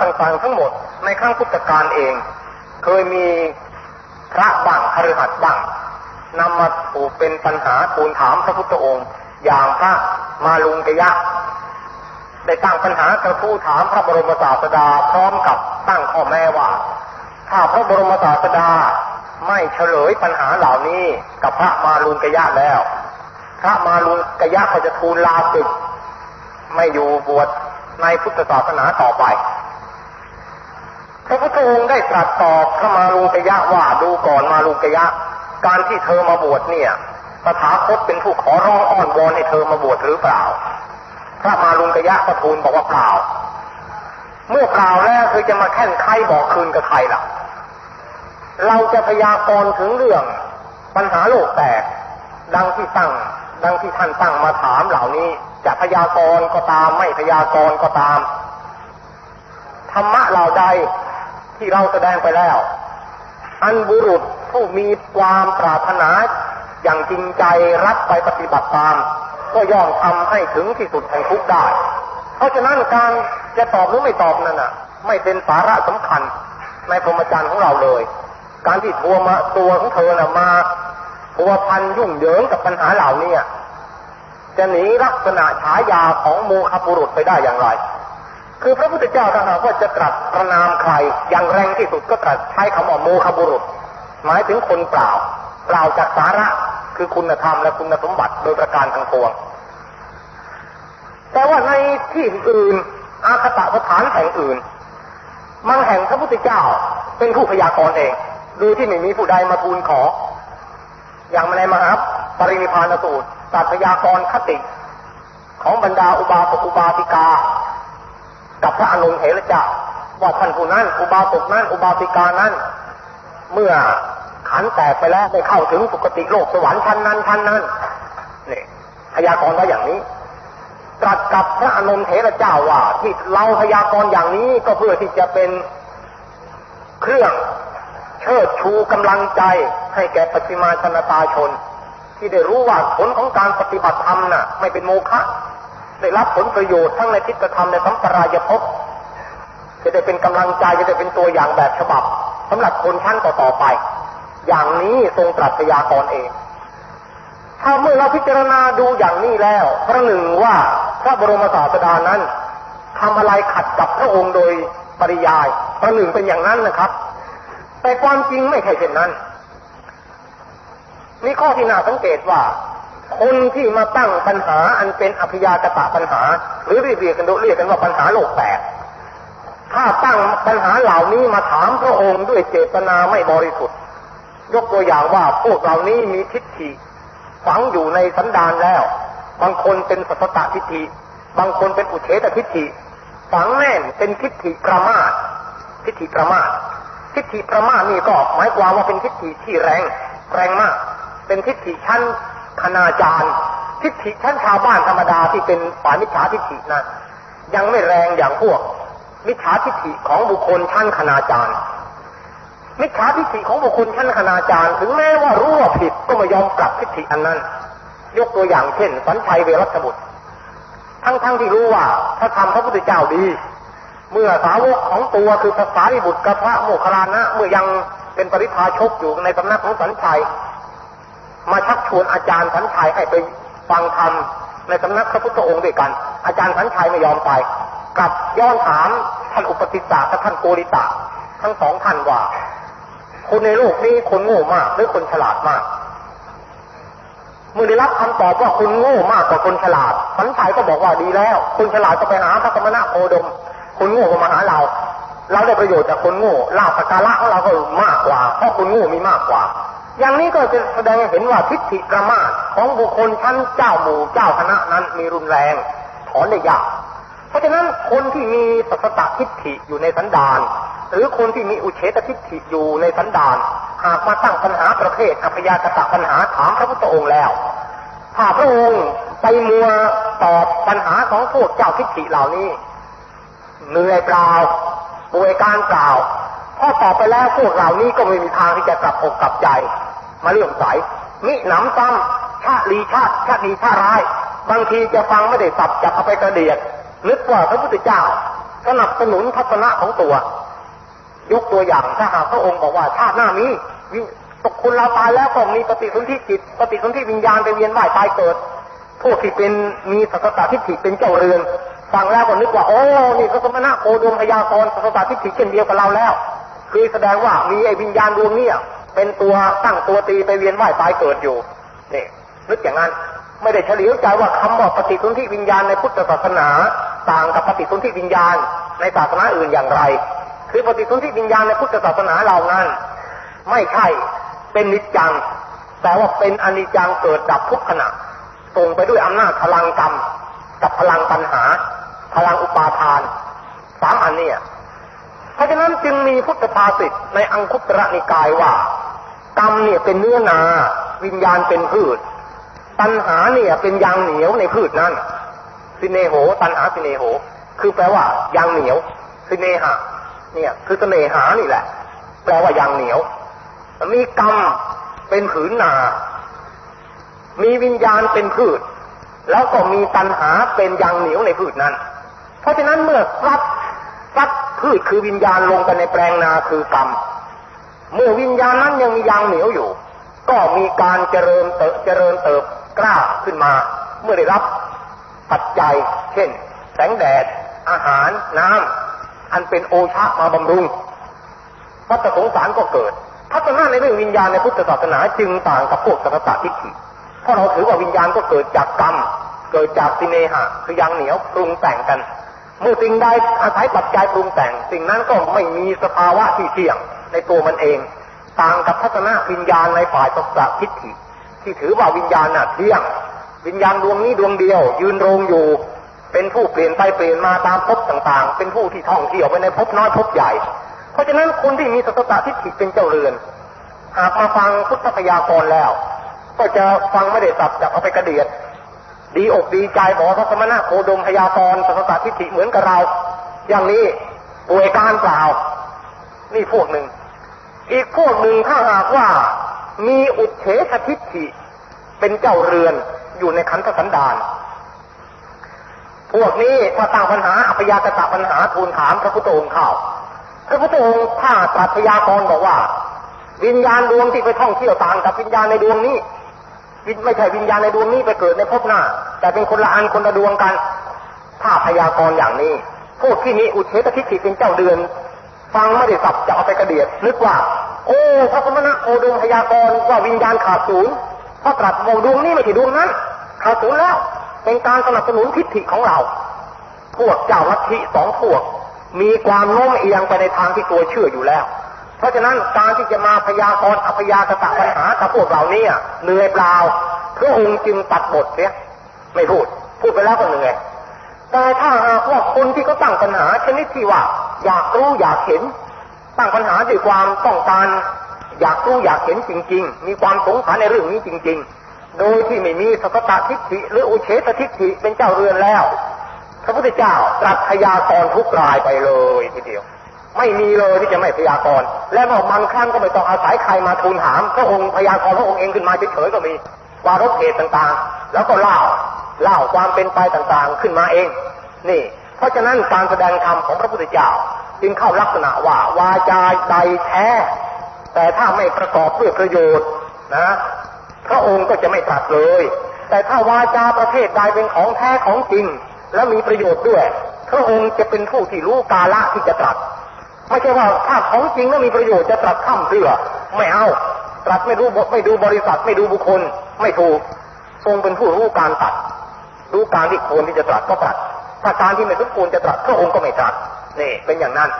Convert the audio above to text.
ต่างๆทั้งหมดในครั้งพุทธกาลเอง เคยมีพระบังคฤหัสถ์บังนำมาปูเป็นปัญหาทูลถามพระพุทธองค์ อย่างพระมาลุงกยะได้ตั้งปัญหากระทู้ถามพระบรมศาสดาพร้อมกับตั้งข้อแม้ว่า ถ้าพระบรมศาสดาไม่เฉลยปัญหาเหล่านี้กับพระมาลุงกยะแล้ว พระมาลุงกยะก็จะทูลลาศึก ไม่อยู่บวชในพุทธศาสนาต่อไป พระพุทธองค์ได้ตรัสตอบพระมาลุงกยะว่าดูก่อนมาลุงกยะ การที่เธอมาบวชเนี่ยตถาคตเป็นผู้ขอร้องอ้อนวอนให้เธอมาบวชหรือเปล่า พระมาลุงกยะก็ทูลบอกว่าเปล่า เมื่อเปล่าแล้วเธอจะมาแข่งใครบอกคืนกับใครล่ะ เราจะพยากรณ์ถึงเรื่องปัญหาโลกแตก ดังที่ตั้ง ดังที่ท่านตั้งมาถามเหล่านี้ จะพยากรณ์ก็ตามไม่พยากรณ์ก็ตามธรรมะเหล่าใด ที่เราแสดงไปแล้ว อันบุรุษผู้มีความปรารถนาอย่างจริงใจรักไปปฏิบัติตาม ก็ย่อมทำให้ถึงที่สุดแห่งทุกได้ เพราะฉะนั้นการจะตอบหรือไม่ตอบนั่นน่ะ ไม่เป็นสาระสำคัญในพรหมจรรย์ของเราเลย การที่ทัวมาตัวของเธอน่ะมาทัวพันยุ่งเหยิงกับปัญหาเหล่านี้จะหนีลักษณะฉายาของโมคบุรุษไปได้อย่างไร คือพระพุทธเจ้าถ้าหากว่าจะตรัสประนามใครอย่างแรงที่สุดก็ตรัสใช้คำว่าโมคบุรุษ หมายถึงคนเปล่า เปล่าจากสาระคือคุณธรรมและคุณสมบัติโดยประการทั้งปวง แต่ว่าในที่อื่นอาคตะสถานแห่งอื่นบางแห่งพระพุทธเจ้าเป็นผู้พยากรณ์เองโดยที่ไม่มีผู้ใดมาทูลขอ อย่างในมหาปรินิพานสูตรตัดพยากรณ์คติของบรรดาอุบาสกอุบาสิกา กับพระอนุเหระเจ้า ว่าท่านผู้นั้น อุบาสกนั้น อุบาสิกานั้น เมื่อขันแตกไปแล้วได้เข้าถึงสุคติโลกสวรรค์ชั้นนั้นชั้นนั้นนี่พยากรณ์ไว้อย่างนี้ตรัสกับพระอนุเถระเจ้าว่าที่เราพยากรณ์อย่างนี้ก็เพื่อที่จะเป็นเครื่องเชิดชูกำลังใจให้แก่ปฏิมาชนตาชน ที่ได้รู้ว่าผลของการปฏิบัติธรรมน่ะ ไม่เป็นโมฆะ ได้รับผลประโยชน์ทั้งในทิฏฐธรรมในสัมปรายภพจะได้เป็นกำลังใจจะได้เป็นตัวอย่างแบบฉบับสำหรับคนชั้นต่อๆไป อย่างนี้ทรงตรัสพยากรณ์เอง ถ้าเมื่อเราพิจารณาดูอย่างนี้แล้วพระหนึ่งว่าพระบรมศาสดานั้นทำอะไรขัดกับพระองค์โดยปริยายพระหนึ่งเป็นอย่างนั้นนะครับ แต่ความจริงไม่ใช่เช่นนั้นนี่ข้อที่น่าสังเกตว่า คนที่มาตั้งปัญหาอันเป็นอภิญาตตะปัญหา หรือเรียกกันเรียกกันว่าปัญหาโลกแตกถ้าตั้งปัญหาเหล่านี้มาถามพระองค์ด้วยเจตนาไม่บริสุทธิ์ ยกตัวอย่างว่าพวกเหล่านี้มีทิฏฐิฝังอยู่ในสันดานแล้ว บางคนเป็นสัตตทิฏฐิ บางคนเป็นอุเฉตทิฏฐิ ฝังแน่นเป็นทิฏฐิประมาททิฏฐิประมาททิฏฐิประมาทนี่ก็หมายความว่าเป็นทิฏฐิที่แรง แรงมาก เป็นทิฏฐิชั้น คณาจารย์ ทิฏฐิชั้นชาวบ้านธรรมดาที่เป็นฝ่ายมิจฉาทิฏฐินะยังไม่แรงอย่างพวก มิจฉาทิฏฐิของบุคคลชั้นคณาจารย์ มิจฉาทิฏฐิของบุคคลชั้นคณาจารย์ ถึงแม้ว่ารู้ว่าผิดก็ไม่ยอมกลับทิฏฐิอันนั้น ยกตัวอย่างเช่น สัญชัยเวรัสบุตร ทั้งๆทที่รู้ว่าพระธรรมพระพุทธเจ้าดี เมื่อสาวกของตัวคือภาษาริบุตรกับพระโมคคัลลานะเมื่อยังเป็นปริพาชกอยู่ในสำนักของสัญชัย มาชักชวนอาจารย์สัญชัยให้ไปฟังธรรมในสำนักพระพุทธองค์ด้วยกัน อาจารย์สัญชัยไม่ยอมไปกับย้อนถามท่านอุปติสสะกับท่านโกริตะ ทั้งสองท่านว่า คนในโลกนี้คนโง่มากหรือคนฉลาดมากเมื่อได้รับคำตอบว่าคนโง่มากกว่าคนฉลาดสันชัยก็บอกว่าดีแล้วคนฉลาดก็ไปหาพระสมณะโคดมคนโง่ก็มาหาเรา เราได้ประโยชน์จากคนโง่ลาภสการะของเราก็มากกว่าเพราะคนโง่มีมากกว่า อย่างนี้ก็จะแสดงให้เห็นว่าทิฏฐิประมาทของบุคคลชั้นเจ้าหมู่เจ้าคณะนั้นมีรุนแรงถอนได้ยาก เพราะฉะนั้นคนที่มีสัตตทิฏฐิอยู่ในสันดานหรือคนที่มีอุเฉตทิฏฐิอยู่ในสันดานหากมาตั้งปัญหาประเภทอพยากตะปัญหาถามพระพุทธองค์แล้วถ้าพระองค์ไปมัวตอบปัญหาของพวกเจ้าทิฏฐิเหล่านี้เหนื่อยเปล่าป่วยการเปล่าพอตอบไปแล้วพวกเหล่านี้ก็ไม่มีทางที่จะกลับอกกลับใจ มาเลื่อมใสมิหนำซ้ำชาลีชาติชาดีชาร้าย บางทีจะฟังไม่ได้สับจับเอาไปกระเดียดนึกว่าพระพุทธเจ้าสนับสนุนทัศนะของตัว ยกตัวอย่างถ้าหากพระองค์บอกว่าชาติหน้ามีตกคุณเราตายแล้วก็มีปฏิสนธิจิต ปฏิสนธิวิญญาณไปเวียนว่ายตายเกิดพวกที่เป็นมีสัสตทิฏฐิเป็นเจ้าเรือนฟังแล้วก็นึกว่าโอ้นี่ก็สมณะโคดมพยากรสัสตทิฏฐิเช่นเดียวกับเราแล้ว คือแสดงว่ามีไอ้วิญญาณดวงนี้ เป็นตัวตั้งตัวตีไปเวียนว่ายตายเกิดอยู่นี่นึกอย่างนั้นไม่ได้เฉลียวใจว่าคำว่าปฏิสนธิวิญญาณในพุทธศาสนา ต่างกับปฏิสนธิวิญญาณ ในศาสนาอื่นอย่างไร คือปฏิสนธิวิญญาณในพุทธศาสนาเรานั้น ไม่ใช่เป็นนิจจัง แต่ว่าเป็นอนิจจังเกิดดับทุกขณะส่งไปด้วยอำนาจพลังกรรม กับพลังปัญหา พลังอุปาทานสามอันเนี่ยเพราะฉะนั้นจึงมีพุทธภาษิตในอังคุตระนิกายว่า กรรมเนี่ยเป็นเนื้อนา วิญญาณเป็นพืช ตัณหาเนี่ยเป็นยางเหนียวในพืชนั้นสิเนโห ตัณหาสิเนโห คือแปลว่ายางเหนียวสิเนหะเนี่ย คือเสน่หานี่แหละ แปลว่ายางเหนียวมีกรรมเป็นผืนนา มีวิญญาณเป็นพืช แล้วก็มีตัณหาเป็นยางเหนียวในพืชนั้น เพราะฉะนั้นเมื่อรับรับพืชคือวิญญาณลงไปในแปลงนาคือกรรม เมื่อวิญญาณนั้นยังมียางเหนียวอยู่ ก็มีการเจริญเติบเจริญเติบกล้าขึ้นมา เมื่อได้รับปัจจัย เช่น แสงแดด อาหาร น้ำอันเป็นโอชะมาบำรุงวัฏสงสารก็เกิดทัศนะในเรื่องวิญญาณในพุทธศาสนาจึงต่างกับพวกสัตตทิฏฐิเพราะเราถือว่าวิญญาณก็เกิดจากกรรม เกิดจากสิเนหะ คือยางเหนียวปรุงแต่งกัน เมื่อสิ่งใดอาศัยปัจจัยปรุงแต่ง สิ่งนั้นก็ไม่มีสภาวะที่เที่ยงในตัวมันเอง ต่างกับทัศนะวิญญาณในฝ่ายสัตตทิฏฐิที่ถือว่าวิญญาณน่ะเที่ยง วิญญาณดวงนี้ดวงเดียว ยืนโรงอยู่ เป็นผู้เปลี่ยนไปเปลี่ยนมาตามภพต่างๆ เป็นผู้ที่ท่องเที่ยวไปในภพน้อยภพใหญ่ เพราะฉะนั้นคนที่มีสัตตทิฏฐิเป็นเจ้าเรือนหากมาฟังพุทธพยากรณ์แล้ว ก็จะฟังไม่ได้สับจับเอาไปกระเดียด ดีอกดีใจบอกพระสมณะโคดมพยากรณ์สัตตทิฏฐิเหมือนกับเรา อย่างนี้ป่วยการเปล่า นี่พวกหนึ่ง อีกพวกหนึ่งถ้าหากว่ามีอุเฉททิฏฐิเป็นเจ้าเรือนอยู่ในขันธสันดานพวกนี้ถ้าตั้งปัญหาอัปยากตะปัญหาทูลถามพระพุทธองค์เข้าพระพุทธองค์ถ้าตรัสพยากรณ์บอกว่า วิญญาณดวงที่ไปท่องเที่ยวต่างกับวิญญาณในดวงนี้ ไม่ใช่วิญญาณในดวงนี้ไปเกิดในภพหน้า แต่เป็นคนละอันคนละดวงกัน ถ้าพยากรณ์อย่างนี้พวกที่มีอุเฉททิฏฐิเป็นเจ้าเดือน ฟังไม่ได้สับจะเอาไปกระเดียดนึกว่า โอ้พระสมณะโอดงพยากรณ์ว่าวิญญาณขาดศูนย์พระตรัสบอกดวงนี้ไม่ใช่ดวงนั้นขาดศูนย์แล้วเป็นการสนับสนุนทิฏฐิของเรา พวกเจ้าลัทธิสองพวก มีความโน้มเอียงไปในทางที่ตัวเชื่ออยู่แล้ว เพราะฉะนั้นการที่จะมาพยากรณ์อพยากตะปัญหากับพวกเรานี่ยเหนื่อยเปล่าพระองค์จึงตัดบทเสียไม่พูด พูดไปแล้วก็เหนื่อยแต่ถ้าหากว่าคนที่เขาตั้งปัญหาชนิดที่ว่า อยากรู้อยากเห็น ตั้งปัญหาด้วยความต้องการอยากรู้อยากเห็นจริง ๆ มีความสงสัยในเรื่องนี้จริง ๆ โดยที่ไม่มีสัตตทิฏฐิหรืออุเฉตทิฏฐิเป็นเจ้าเรือนแล้ว พระพุทธเจ้าตรัสพยากรณ์ทุกรายไปเลยทีเดียว ไม่มีเลยที่จะไม่พยากรณ์และบางครั้งก็ไม่ต้องอาศัยใครมาทูลถามพระองค์พยากรณ์พระองค์เองขึ้นมาเฉยๆก็มีวารกเหตุต่างๆ แล้วก็เล่าเล่าความเป็นไปต่างๆขึ้นมาเอง นี่ เพราะฉะนั้นการแสดงธรรมของพระพุทธเจ้าจึงเข้าลักษณะว่าวาจาใดแท้ แต่ถ้าไม่ประกอบด้วยประโยชน์นะพระองค์ก็จะไม่ตรัสเลย แต่ถ้าวาจาประเภทใดเป็นของแท้ของจริง และมีประโยชน์ด้วย พระองค์จะเป็นผู้ที่รู้กาละที่จะตรัส ไม่ใช่ว่าถ้าของจริงแล้วมีประโยชน์จะตรัสข้ามเรือไม่เอาตรัสไม่รู้ไม่ดูบริษัทไม่ดูบุคคล ไม่ถูกทรงเป็นผู้รู้การตัด รู้การที่ควรที่จะตรัสก็ตรัสถ้าการที่ไม่สมควรจะตรัสพระองค์ก็ไม่ตรัสนี่เป็นอย่างนั้น